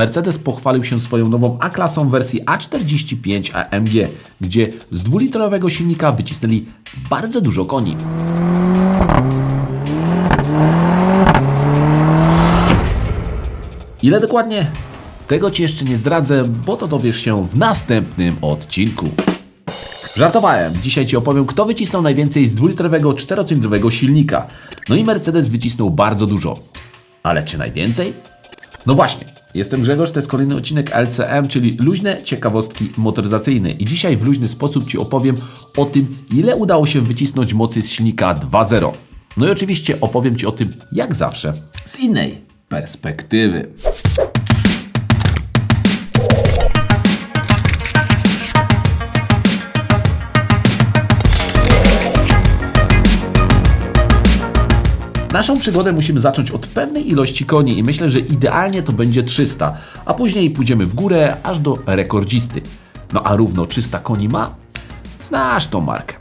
Mercedes pochwalił się swoją nową A-klasą wersji A45 AMG, gdzie z dwulitrowego silnika wycisnęli bardzo dużo koni. Ile dokładnie? Tego Ci jeszcze nie zdradzę, bo to dowiesz się w następnym odcinku. Żartowałem. Dzisiaj Ci opowiem, kto wycisnął najwięcej z dwulitrowego czterocylindrowego silnika. No i Mercedes wycisnął bardzo dużo. Ale czy najwięcej? No właśnie. Jestem Grzegorz, to jest kolejny odcinek LCM, czyli luźne ciekawostki motoryzacyjne. I dzisiaj w luźny sposób Ci opowiem o tym, ile udało się wycisnąć mocy z silnika 2.0. No i oczywiście opowiem Ci o tym, jak zawsze, z innej perspektywy. Naszą przygodę musimy zacząć od pewnej ilości koni i myślę, że idealnie to będzie 300, a później pójdziemy w górę aż do rekordzisty. No a równo 300 koni ma? Znasz tą markę.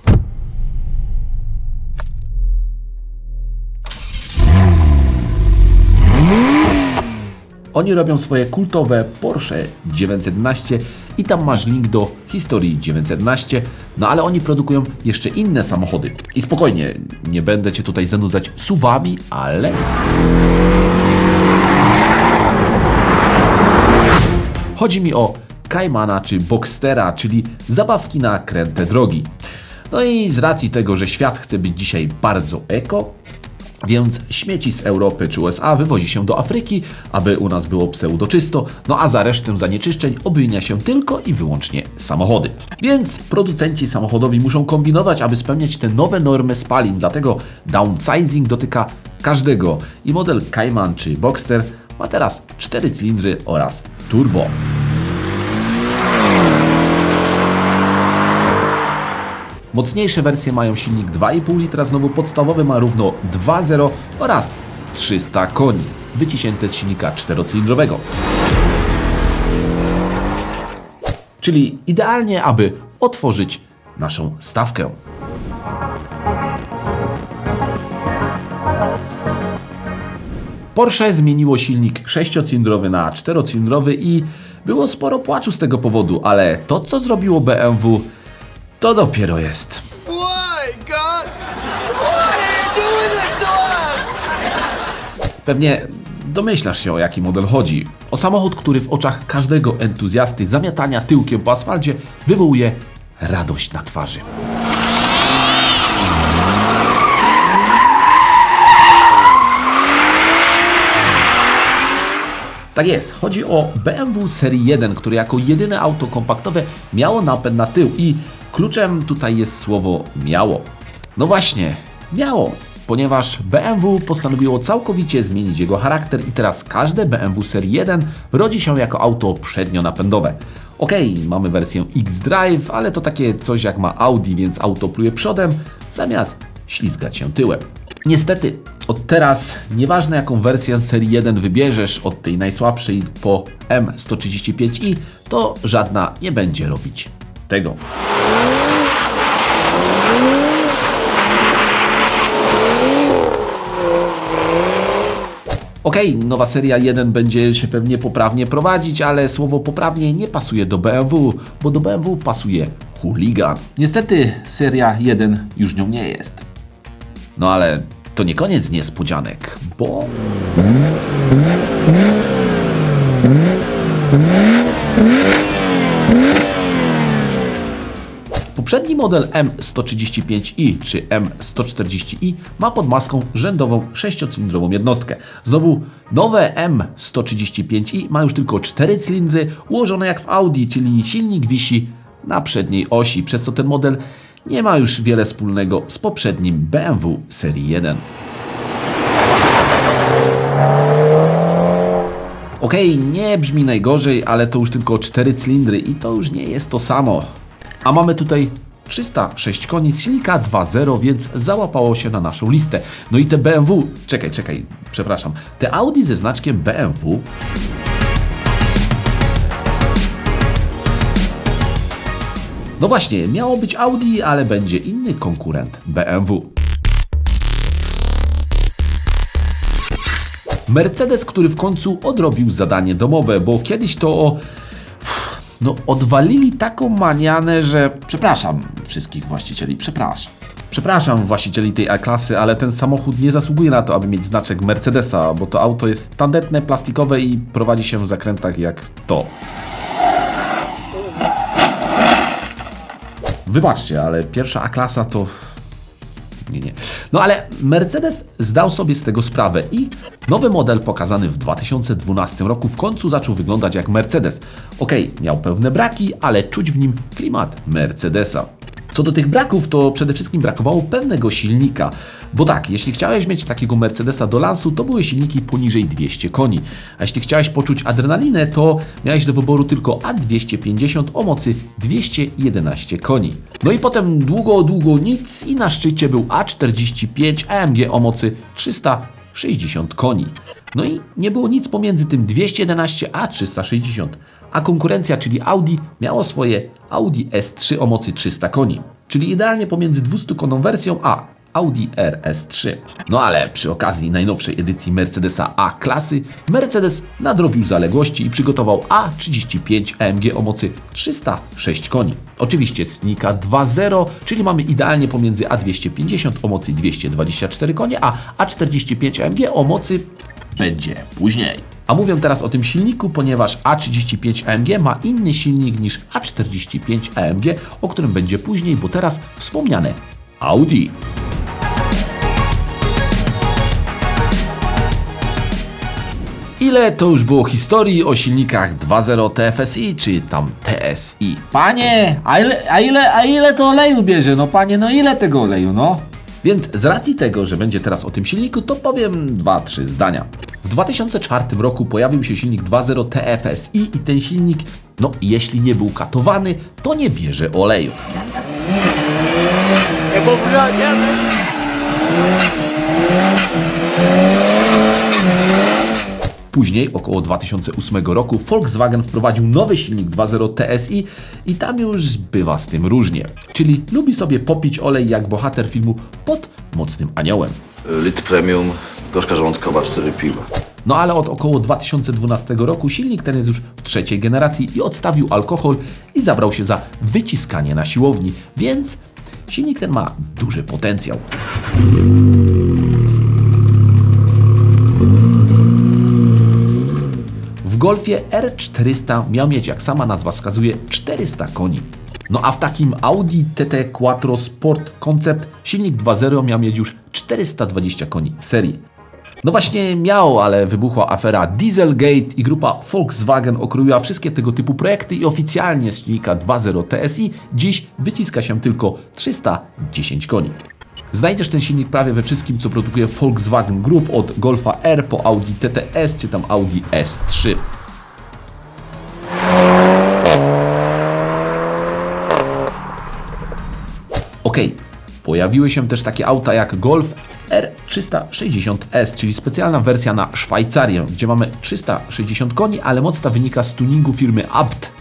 Oni robią swoje kultowe Porsche 911 i tam masz link do historii 911, no ale oni produkują jeszcze inne samochody. I spokojnie, nie będę Cię tutaj zanudzać suwami, ale... Chodzi mi o Caymana czy Boxstera, czyli zabawki na kręte drogi. No i z racji tego, że świat chce być dzisiaj bardzo eko, więc śmieci z Europy czy USA wywozi się do Afryki, aby u nas było pseudoczysto, no a za resztę zanieczyszczeń obwinia się tylko i wyłącznie samochody. Więc producenci samochodowi muszą kombinować, aby spełniać te nowe normy spalin, dlatego downsizing dotyka każdego i model Cayman czy Boxster ma teraz 4 cylindry oraz turbo. Mocniejsze wersje mają silnik 2,5 litra, znowu podstawowy ma równo 2,0 oraz 300 koni, wyciśnięte z silnika czterocylindrowego. Czyli idealnie, aby otworzyć naszą stawkę. Porsche zmieniło silnik sześciocylindrowy na czterocylindrowy i było sporo płaczu z tego powodu, ale to co zrobiło BMW to dopiero jest. Why, God? Why are you doing this to us? Pewnie domyślasz się o jaki model chodzi. O samochód, który w oczach każdego entuzjasty zamiatania tyłkiem po asfalcie wywołuje radość na twarzy. Tak jest, chodzi o BMW Serii 1, które jako jedyne auto kompaktowe miało napęd na tył i kluczem tutaj jest słowo miało. No właśnie, miało, ponieważ BMW postanowiło całkowicie zmienić jego charakter i teraz każde BMW Serii 1 rodzi się jako auto przednionapędowe. Okej, mamy wersję X-Drive, ale to takie coś jak ma Audi, więc auto pluje przodem zamiast ślizgać się tyłem. Niestety, od teraz, nieważne jaką wersję serii 1 wybierzesz, od tej najsłabszej po M135i, to żadna nie będzie robić tego. Okej, nowa seria 1 będzie się pewnie poprawnie prowadzić, ale słowo poprawnie nie pasuje do BMW, bo do BMW pasuje chuligan. Niestety seria 1 już nią nie jest. No ale to nie koniec niespodzianek, bo Poprzedni model M135i czy M140i ma pod maską rzędową sześciocylindrową jednostkę. Znowu nowe M135i ma już tylko 4 cylindry ułożone jak w Audi, czyli silnik wisi na przedniej osi, przez co ten model nie ma już wiele wspólnego z poprzednim BMW serii 1. Okej, nie brzmi najgorzej, ale to już tylko 4 cylindry i to już nie jest to samo. A mamy tutaj 306 koni z silnika 2.0, więc załapało się na naszą listę. No i te BMW, czekaj, czekaj, przepraszam, te Audi ze znaczkiem BMW No właśnie, miało być Audi, ale będzie inny konkurent BMW. Mercedes, który w końcu odrobił zadanie domowe, bo kiedyś to o no odwalili taką manianę, że przepraszam wszystkich właścicieli, przepraszam. Przepraszam właścicieli tej A-klasy, ale ten samochód nie zasługuje na to, aby mieć znaczek Mercedesa, bo to auto jest tandetne, plastikowe i prowadzi się w zakrętach jak to. Wybaczcie, ale pierwsza A-klasa to nie, nie. No ale Mercedes zdał sobie z tego sprawę i nowy model pokazany w 2012 roku w końcu zaczął wyglądać jak Mercedes. Okej, miał pewne braki, ale czuć w nim klimat Mercedesa. Co do tych braków, to przede wszystkim brakowało pewnego silnika. Bo tak, jeśli chciałeś mieć takiego Mercedesa do lansu, to były silniki poniżej 200 koni. A jeśli chciałeś poczuć adrenalinę, to miałeś do wyboru tylko A250 o mocy 211 koni. No i potem długo, długo nic i na szczycie był A45 AMG o mocy 360 koni. No i nie było nic pomiędzy tym 211 a 360. A konkurencja, czyli Audi, miało swoje Audi S3 o mocy 300 koni. Czyli idealnie pomiędzy 200-koną wersją a Audi RS3. No ale przy okazji najnowszej edycji Mercedesa A-klasy, Mercedes nadrobił zaległości i przygotował A35 AMG o mocy 306 koni. Oczywiście Snika 2.0, czyli mamy idealnie pomiędzy A250 o mocy 224 konie, a A45 AMG o mocy będzie później. A mówię teraz o tym silniku, ponieważ A35 AMG ma inny silnik niż A45 AMG, o którym będzie później, bo teraz wspomniane Audi. Ile to już było historii o silnikach 2.0 TFSI czy tam TSI? Panie, a ile, a, ile, a ile to oleju bierze? No panie, no ile tego oleju, no? Więc z racji tego, że będzie teraz o tym silniku, to powiem dwa, trzy zdania. W 2004 roku pojawił się silnik 2.0 TFSI i ten silnik, no jeśli nie był katowany, to nie bierze oleju. Później, około 2008 roku, Volkswagen wprowadził nowy silnik 2.0 TSI i tam już bywa z tym różnie. Czyli lubi sobie popić olej jak bohater filmu pod mocnym aniołem. Litr premium, gorzka żołądkowa, 4 piwa. No ale od około 2012 roku silnik ten jest już w trzeciej generacji i odstawił alkohol i zabrał się za wyciskanie na siłowni, więc silnik ten ma duży potencjał. Golfie R400 miał mieć, jak sama nazwa wskazuje, 400 koni. No a w takim Audi TT Quattro Sport Concept silnik 2.0 miał mieć już 420 koni w serii. No właśnie miał, ale wybuchła afera Dieselgate i grupa Volkswagen okroiła wszystkie tego typu projekty i oficjalnie z silnika 2.0 TSI dziś wyciska się tylko 310 koni. Znajdziesz ten silnik prawie we wszystkim, co produkuje Volkswagen Group, od Golfa R po Audi TTS czy tam Audi S3. Okej, pojawiły się też takie auta jak Golf R360S, czyli specjalna wersja na Szwajcarię, gdzie mamy 360 koni, ale moc ta wynika z tuningu firmy Abt.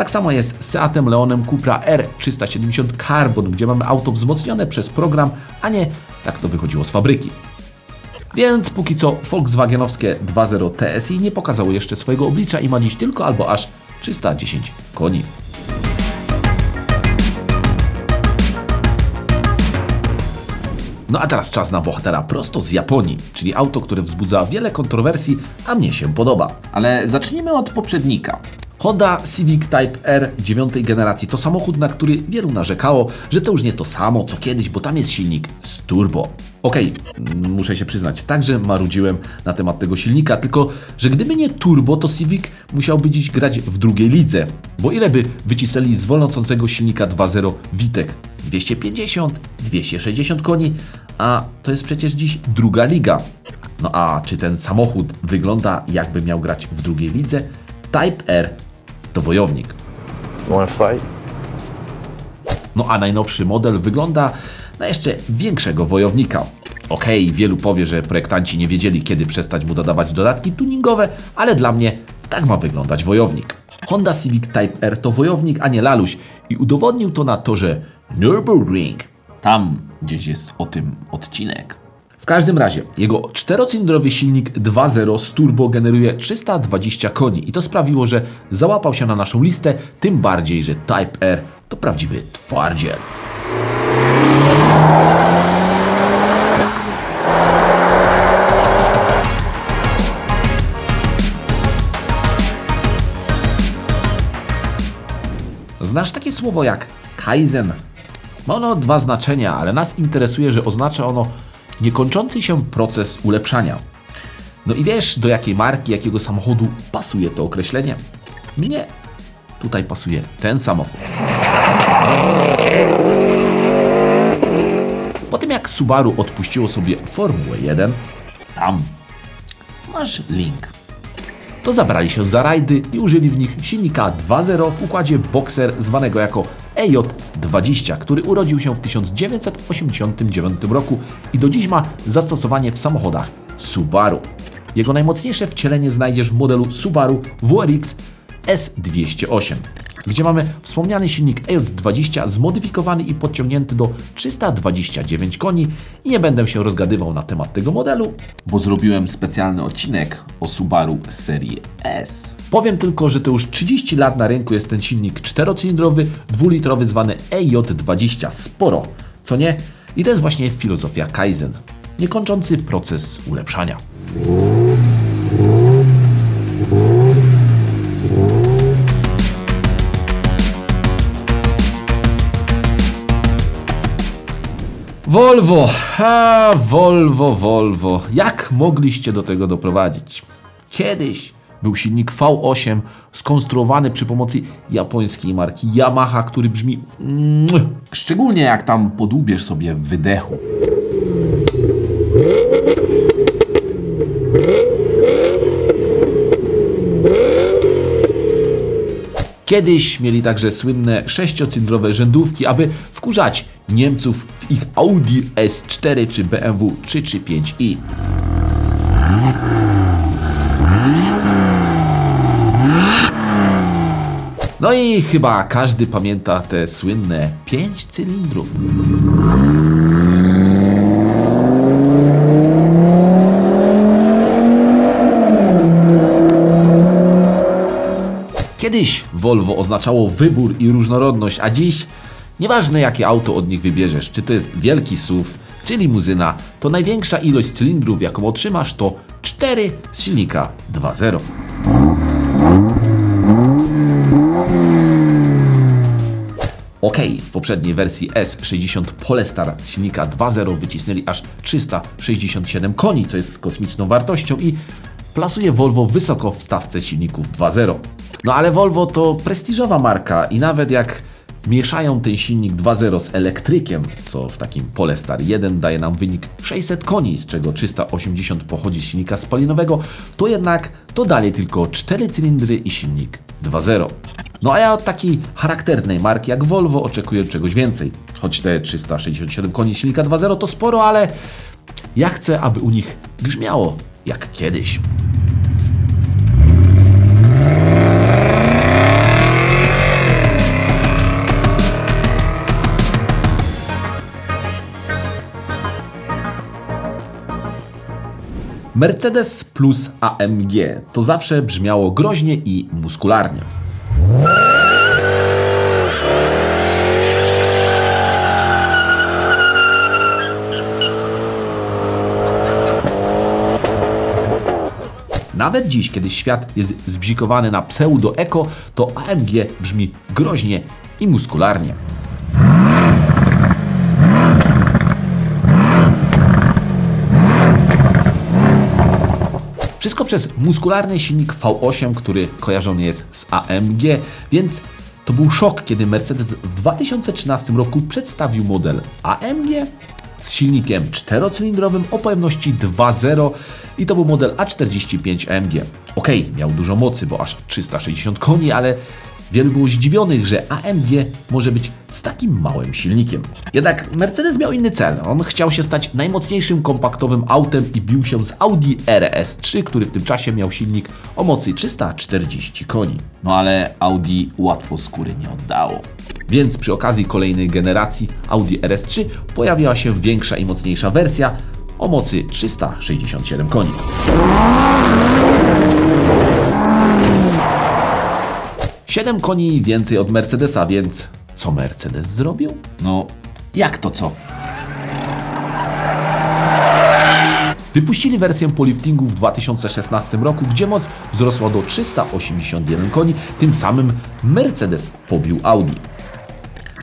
Tak samo jest z Seatem Leonem Cupra R370 Carbon, gdzie mamy auto wzmocnione przez program, a nie tak to wychodziło z fabryki. Więc póki co Volkswagenowskie 2.0 TSI nie pokazało jeszcze swojego oblicza i ma dziś tylko albo aż 310 koni. No a teraz czas na bohatera prosto z Japonii, czyli auto, które wzbudza wiele kontrowersji, a mnie się podoba. Ale zacznijmy od poprzednika. Honda Civic Type R 9 generacji to samochód, na który wielu narzekało, że to już nie to samo co kiedyś, bo tam jest silnik z turbo. Okej, mm, muszę się przyznać, także marudziłem na temat tego silnika, tylko że gdyby nie turbo, to Civic musiałby dziś grać w drugiej lidze. Bo ile by wycisnęli z wolnocącego silnika 2.0 Witek? 250, 260 koni, a to jest przecież dziś druga liga. No a czy ten samochód wygląda jakby miał grać w drugiej lidze? Type R to wojownik. No a najnowszy model wygląda na jeszcze większego wojownika. Okej, wielu powie, że projektanci nie wiedzieli, kiedy przestać mu dodawać dodatki tuningowe, ale dla mnie tak ma wyglądać wojownik. Honda Civic Type R to wojownik, a nie laluś i udowodnił to na torze Nürburgring. Tam gdzieś jest o tym odcinek. W każdym razie, jego czterocylindrowy silnik 2.0 z turbo generuje 320 koni i to sprawiło, że załapał się na naszą listę, tym bardziej, że Type R to prawdziwy twardziel. Znasz takie słowo jak Kaizen? Ma ono dwa znaczenia, ale nas interesuje, że oznacza ono niekończący się proces ulepszania. No i wiesz, do jakiej marki, jakiego samochodu pasuje to określenie? Mnie tutaj pasuje ten samochód. Po tym jak Subaru odpuściło sobie Formułę 1, tam masz link to zabrali się za rajdy i użyli w nich silnika 2.0 w układzie Boxer zwanego jako EJ20, który urodził się w 1989 roku i do dziś ma zastosowanie w samochodach Subaru. Jego najmocniejsze wcielenie znajdziesz w modelu Subaru WRX S208, gdzie mamy wspomniany silnik EJ20 zmodyfikowany i podciągnięty do 329 koni nie będę się rozgadywał na temat tego modelu, bo zrobiłem specjalny odcinek o Subaru serii S. Powiem tylko, że to już 30 lat na rynku jest ten silnik czterocylindrowy, dwulitrowy zwany EJ20. Sporo, co nie? I to jest właśnie filozofia Kaizen. Niekończący proces ulepszania. Volvo, a Volvo, Volvo. Jak mogliście do tego doprowadzić? Kiedyś był silnik V8 skonstruowany przy pomocy japońskiej marki Yamaha, który brzmi mm, szczególnie jak tam podłubiesz sobie wydechu. Kiedyś mieli także słynne sześciocylindrowe rzędówki, aby wkurzać Niemców w ich Audi S4 czy BMW 335i. No i chyba każdy pamięta te słynne 5 cylindrów. Kiedyś Volvo oznaczało wybór i różnorodność, a dziś nieważne jakie auto od nich wybierzesz, czy to jest wielki SUV, czy limuzyna, to największa ilość cylindrów jaką otrzymasz to 4 z silnika 2.0. Ok, w poprzedniej wersji S60 Polestar z silnika 2.0 wycisnęli aż 367 koni, co jest kosmiczną wartością i plasuje Volvo wysoko w stawce silników 2.0. No ale Volvo to prestiżowa marka i nawet jak mieszają ten silnik 2.0 z elektrykiem, co w takim Polestar 1 daje nam wynik 600 koni, z czego 380 pochodzi z silnika spalinowego, to jednak to dalej tylko 4 cylindry i silnik 2.0. No a ja od takiej charakternej marki jak Volvo oczekuję czegoś więcej. Choć te 367 koni silnika 2.0 to sporo, ale ja chcę, aby u nich grzmiało jak kiedyś. Mercedes plus AMG to zawsze brzmiało groźnie i muskularnie. Nawet dziś, kiedy świat jest zbzikowany na pseudo-eko, to AMG brzmi groźnie i muskularnie. Wszystko przez muskularny silnik V8, który kojarzony jest z AMG, więc to był szok, kiedy Mercedes w 2013 roku przedstawił model AMG z silnikiem czterocylindrowym o pojemności 2.0 i to był model A45 AMG. Ok, miał dużo mocy, bo aż 360 koni, ale Wielu było zdziwionych, że AMG może być z takim małym silnikiem. Jednak Mercedes miał inny cel. On chciał się stać najmocniejszym kompaktowym autem i bił się z Audi RS3, który w tym czasie miał silnik o mocy 340 koni. No ale Audi łatwo skóry nie oddało. Więc przy okazji kolejnej generacji Audi RS3 pojawiła się większa i mocniejsza wersja o mocy 367 koni. Siedem koni więcej od Mercedesa, więc co Mercedes zrobił? No, jak to co? Wypuścili wersję po liftingu w 2016 roku, gdzie moc wzrosła do 381 koni, tym samym Mercedes pobił Audi.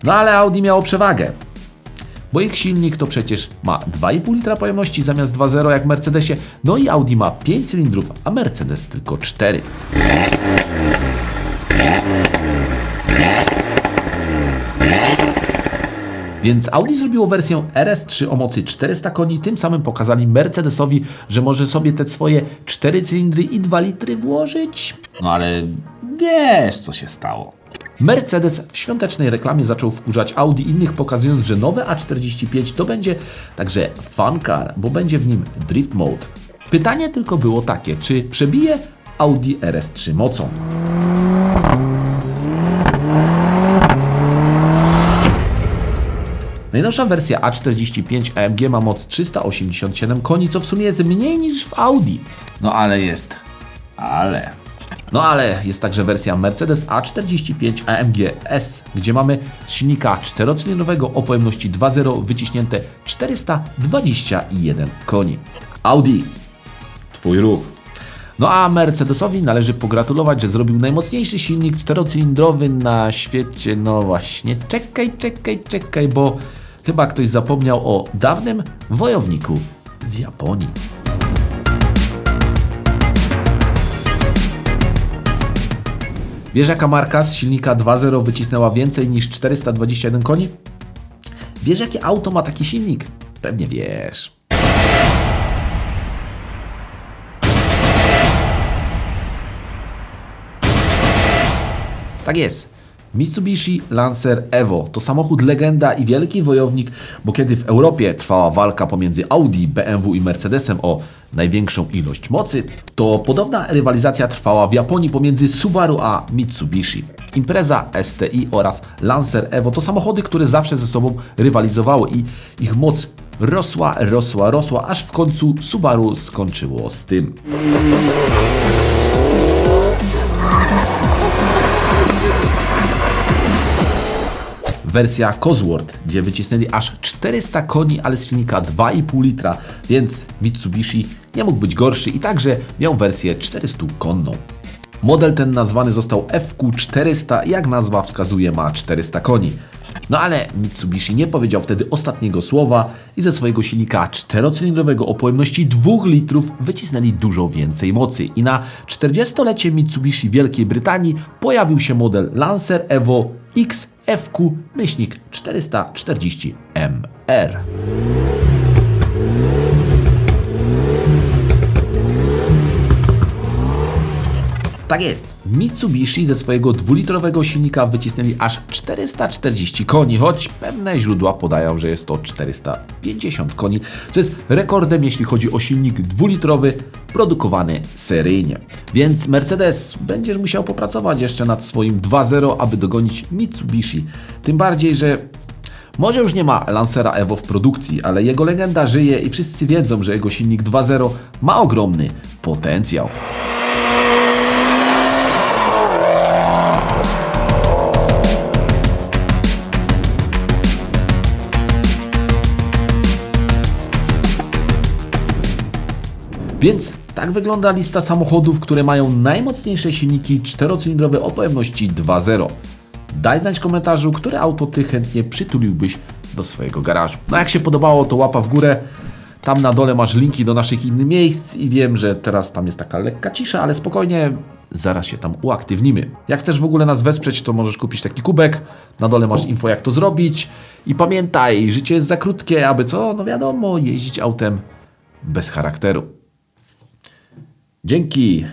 No ale Audi miało przewagę, bo ich silnik to przecież ma 2,5 litra pojemności zamiast 2,0 jak w Mercedesie, no i Audi ma 5 cylindrów, a Mercedes tylko 4. Więc Audi zrobiło wersję RS3 o mocy 400 koni, tym samym pokazali Mercedesowi, że może sobie te swoje 4 cylindry i 2 litry włożyć. No ale wiesz, co się stało. Mercedes w świątecznej reklamie zaczął wkurzać Audi innych, pokazując, że nowe A45 to będzie także fun car, bo będzie w nim drift mode. Pytanie tylko było takie, czy przebije Audi RS3 mocą? Najnowsza wersja A45 AMG ma moc 387 koni, co w sumie jest mniej niż w Audi. No ale jest. Ale. No ale jest także wersja Mercedes A45 AMG S, gdzie mamy z silnika czterocylindrowego o pojemności 2.0 wyciśnięte 421 koni. Audi, twój ruch. No a Mercedesowi należy pogratulować, że zrobił najmocniejszy silnik czterocylindrowy na świecie. No właśnie, czekaj, czekaj, czekaj, bo chyba ktoś zapomniał o dawnym wojowniku z Japonii. Wiesz jaka marka z silnika 2.0 wycisnęła więcej niż 421 koni? Wiesz jakie auto ma taki silnik? Pewnie wiesz. Tak jest. Mitsubishi Lancer Evo to samochód legenda i wielki wojownik, bo kiedy w Europie trwała walka pomiędzy Audi, BMW i Mercedesem o największą ilość mocy, to podobna rywalizacja trwała w Japonii pomiędzy Subaru a Mitsubishi. Impreza STI oraz Lancer Evo to samochody, które zawsze ze sobą rywalizowały i ich moc rosła, rosła, rosła, aż w końcu Subaru skończyło z tym. Wersja Cosworth, gdzie wycisnęli aż 400 koni, ale z silnika 2,5 litra, więc Mitsubishi nie mógł być gorszy i także miał wersję 400 konną. Model ten nazwany został FQ400, jak nazwa wskazuje ma 400 koni. No ale Mitsubishi nie powiedział wtedy ostatniego słowa i ze swojego silnika czterocylindrowego o pojemności 2 litrów wycisnęli dużo więcej mocy. I na 40-lecie Mitsubishi Wielkiej Brytanii pojawił się model Lancer Evo X FQ-440MR. Tak jest. Mitsubishi ze swojego dwulitrowego silnika wycisnęli aż 440 koni, choć pewne źródła podają, że jest to 450 koni, co jest rekordem, jeśli chodzi o silnik dwulitrowy produkowany seryjnie. Więc Mercedes będziesz musiał popracować jeszcze nad swoim 2.0, aby dogonić Mitsubishi. Tym bardziej, że może już nie ma Lancera Evo w produkcji, ale jego legenda żyje i wszyscy wiedzą, że jego silnik 2.0 ma ogromny potencjał. Więc tak wygląda lista samochodów, które mają najmocniejsze silniki czterocylindrowe o pojemności 2.0. Daj znać w komentarzu, które auto Ty chętnie przytuliłbyś do swojego garażu. No jak się podobało, to łapa w górę. Tam na dole masz linki do naszych innych miejsc i wiem, że teraz tam jest taka lekka cisza, ale spokojnie, zaraz się tam uaktywnimy. Jak chcesz w ogóle nas wesprzeć, to możesz kupić taki kubek. Na dole masz info, jak to zrobić. I pamiętaj, życie jest za krótkie, aby co? No wiadomo, jeździć autem bez charakteru. Dzięki